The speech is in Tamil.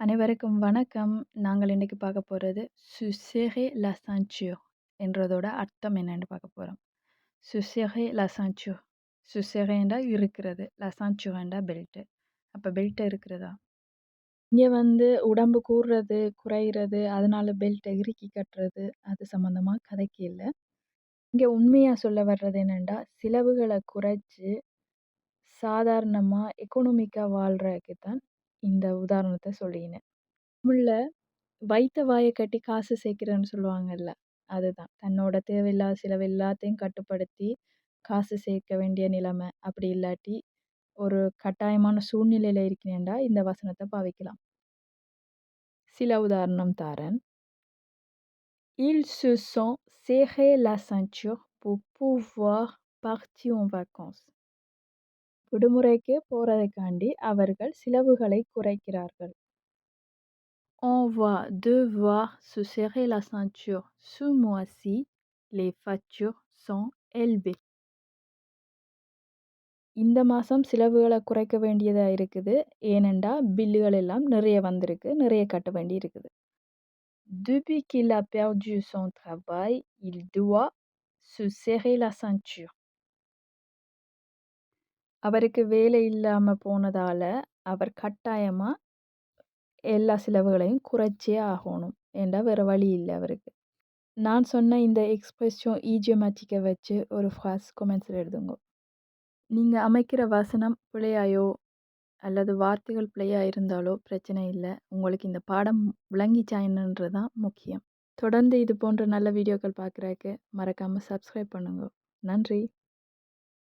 அனைவருக்கும் வணக்கம். நாங்கள் இன்றைக்கி பார்க்க போகிறது "Se serrer என்றதோட அர்த்தம் என்னென்னு பார்க்க போகிறோம் "Se serrer la ceinture" இருக்கிறது. "la ceinture" belt belt. Belt இருக்கிறதா? இங்கே வந்து உடம்பு கூறுறது குறையிறது, அதனால பெல்ட்டை இறுக்கி கட்டுறது, அது சம்மந்தமாக கதைக்கு இல்லை இங்கே உண்மையாக சொல்ல வர்றது என்னென்னா செலவுகளை குறைச்சி சாதாரணமாக எக்கனாமிக்காக வாழ்கிறதுக்கு தான் இந்த உதாரணத்தை சொல்லினேன். தமிழ்ல "வைத்த வாயை கட்டி காசு சேர்க்கிறேன்னு" சொல்லுவாங்கல்ல, அதுதான். தன்னோட தேவையில்லாத செலவு எல்லாத்தையும் கட்டுப்படுத்தி காசு சேர்க்க வேண்டிய நிலைமை. அப்படி இல்லாட்டி ஒரு கட்டாயமான சூழ்நிலையில் இருக்கிறேன்டா இந்த வசனத்தை பாவிக்கலாம். சில உதாரணம் தாரேன். Ils se sont serré la ceinture pour pouvoir partir en vacances. விடுமுறைக்கு போறதுக்காண்டி அவர்கள் செலவுகளை குறைக்கிறார்கள். On va devoir se serrer la ceinture ce mois-ci, les factures sont élevées. இந்த மாசம் செலவுகள குறைக்க வேண்டியதா இருக்குது. ஏனென்றா பில்லுகள் எல்லாம் நிறைய வந்திருக்கு. நிறைய கட்ட வேண்டி இருக்குது. Depuis qu'il a perdu son travail, il doit se serrer la ceinture. அவருக்கு வேலை இல்லாம போனதால அவர் கட்டாயமா எல்லா செலவுகளையும் குறைச்சே ஆகணும். ஏன்டா வேற வழி இல்ல அவருக்கு. நான் சொன்ன இந்த எக்ஸ்பிரஷன் இடியோமேட்டிக்க வச்சு ஒரு ஃப்ராஸ் கொமெண்ட்ஸ்ல எழுதுங்க. நீங்க அமைக்கிற வசனம் பிழையாயோ அல்லது வார்த்தைகள் பிழையா இருந்தாலோ பிரச்சனை இல்ல. உங்களுக்கு இந்த பாடம் விளங்கிச்சா என்னன்றது தான் முக்கியம். தொடர்ந்து இது போன்ற நல்ல வீடியோக்கள் பார்க்கறதுக்கு மறக்காம சப்ஸ்கிரைப் பண்ணுங்க. நன்றி.